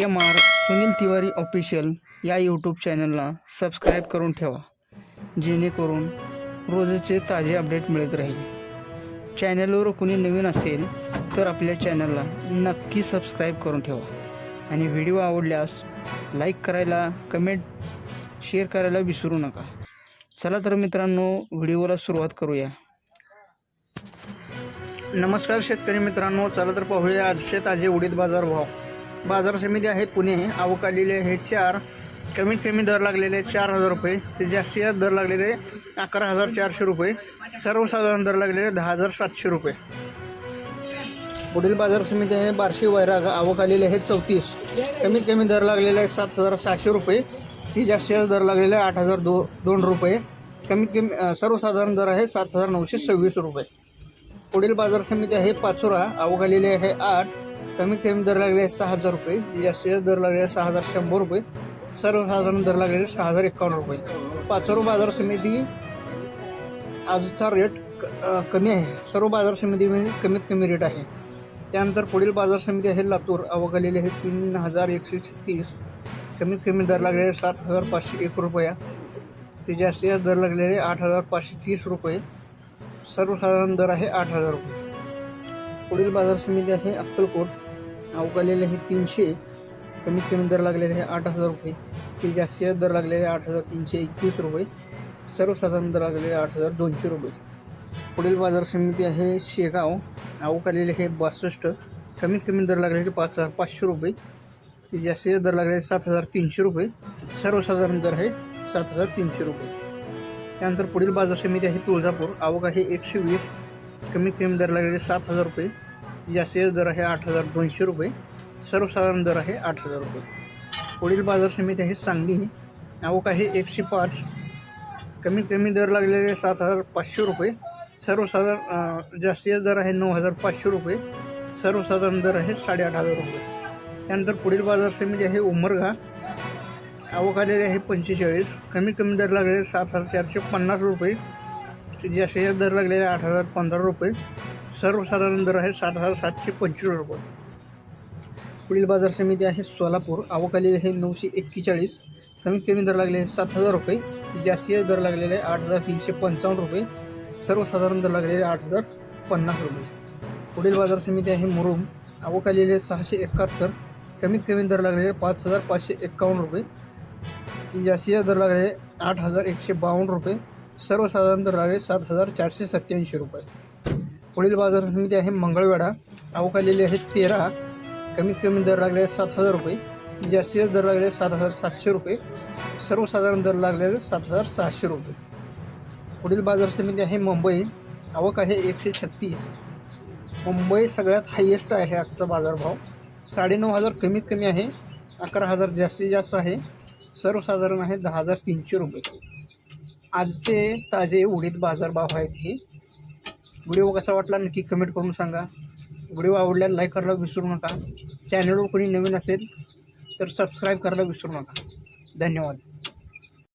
M R Sunil Tiwari official या YouTube चॅनलला subscribe करून ठेवा जेणेकरून रोजचे ताजे अपडेट मिळत राहील. चॅनलवर कुणी नवीन असेल तर आपल्या चॅनलला नक्की सबस्क्राईब करून ठेवा. आणि व्हिडिओ आवडल्यास लाईक करायला कमेंट शेअर करायला विसरू नका. चला तर मित्रांनो व्हिडिओला सुरुवात करूया. नमस्कार शेतकरी मित्रांनो चला तर पाहूया आजचे ताजे उडीद बाजार भाव. बाजार समिती आहे पुणे. आवक हे आहे चार कमीत कमी दर लागलेले चार हजार रुपये. ते जास्तीत जास्त दर लागलेले अकरा हजार चारशे रुपये. सर्वसाधारण दर लागलेले दहा हजार सातशे रुपये. पुढील बाजार समिती आहे बार्शी वैराग. आवक हे आहे चौतीस. कमीत कमी दर लागलेले आहे सात हजार सहाशे रुपये. ही जास्तीत जास्त दर लागलेले आहे आठ हजार दो दोन रुपये. कमीत कमी सर्वसाधारण दर आहे सात हजार नऊशे सव्वीस रुपये. पुढील बाजार समिती आहे पाचोरा. आवक आलेली आहे आठ कमीत कमी दर लागले सहा हजार रुपये. जास्तीत जास्त दर लागले सहा हजार शंभर रुपये. सर्वसाधारण दर लागलेले सहा हजार एकावन्न रुपये. पाचोरा बाजार समिती आजचा रेट क- कमी आहे. सर्व बाजार समितीमध्ये म्हणजे कमीत कमी रेट आहे. त्यानंतर पुढील बाजार समिती आहे लातूर. अवघालेली आहे तीन हजार एकशे तीस कमीत कमी दर लागलेले सात हजार पाचशे एक रुपया. ते जास्तीत जास्त दर लागलेले आठ हजार पाचशे तीस रुपये. सर्वसाधारण दर आहे आठ हजार रुपये. पुढील बाजार समिती आहे अक्कलकोट. अवकालेले हे तीनशे कमीत कमी दर लागलेले आहे आठ हजार रुपये. ते जास्तीत जास्त दर लागलेले आठ हजार तीनशे एकवीस रुपये. सर्वसाधारण दर लागलेले आठ हजार दोनशे रुपये. पुढील बाजार समिती आहे शेगाव. अवकालेले हे बासष्ट कमीत कमी दर लागलेले पाच हजार पाचशे रुपये. ते जास्तीत जास्त दर लागलेले सात हजार तीनशे रुपये. सर्वसाधारण दर आहे सात हजार तीनशे रुपये. त्यानंतर पुढील बाजार समिती आहे तुळजापूर. आवक आहे एकशे वीस कमीत कमी दर लागलेले सात हजार रुपये. जास्तीत दर आहे आठ हजार दोनशे रुपये. सर्वसाधारण दर आहे आठ हजार रुपये. पुढील बाजार समिती आहे सांगली. आवक आहे? एकशे पाच कमीत कमी दर लागलेले सात हजार पाचशे रुपये. सर्वसाधारण जास्तीचा जास्तीत दर आहे नऊ हजार पाचशे रुपये. सर्वसाधारण दर आहे साडेआठ हजार रुपये. त्यानंतर पुढील बाजार समिती आहे उमरगा. आवक आलेली आहे पंचेचाळीस. कमीत कमी दर लागलेले सात हजार चारशे पन्नास रुपये. जास्तीत जास्त दर लागलेले आठ हजार पंधरा रुपये. सर्वसाधारण दर आहे सात हजार सातशे पंचवीस रुपये. पुढील बाजार समिती आहे सोलापूर. आवक आलेली आहे नऊशे एक्केचाळीस. कमीत कमी दर लागलेले सात हजार रुपये. जास्तीत जास्त दर लागलेले आठ हजार तीनशे पंचावन्न रुपये. सर्वसाधारण दर लागलेले आठ हजार पन्नास रुपये. पुढील बाजार समिती आहे मुरुम. आवक आलेली आहे सहाशे एकाहत्तर. कमीत कमी दर लागलेले पाच हजार पाचशे एक्कावन्न रुपये. ती जास्तीत जास्त दर लागले आठ हजार एकशे बावन्न रुपये. सर्वसाधारण दर लागले सात हजार चारशे सत्त्याऐंशी रुपये. पुढील बाजार समिती आहे मंगळवेढा. आवक आलेली आहे तेरा. कमीत कमी दर लागले सात हजार रुपये. जास्तीत जास्त दर लागले सात हजार सातशे रुपये. सर्वसाधारण दर लागलेले सात हजार सहाशे रुपये. पुढील बाजार समिती आहे मुंबई. आवक आहे एकशे छत्तीस. मुंबई सगळ्यात हायेस्ट आहे आजचा बाजारभाव. साडेनऊ हजार कमीत कमी आहे. अकरा हजार जास्तीत जास्त आहे. सर्वसाधारण आहे दहा हजार तीनशे रुपये. आजचे ताजे उडीद बाजारभाव आहेत हे. व्हिडिओ कसा वाटला नक्की कमेंट करून सांगा. व्हिडिओ आवडल्यास लाईक करायला विसरू नका. चॅनलवर कोणी नवीन असेल तर सबस्क्राईब करायला विसरू नका. धन्यवाद.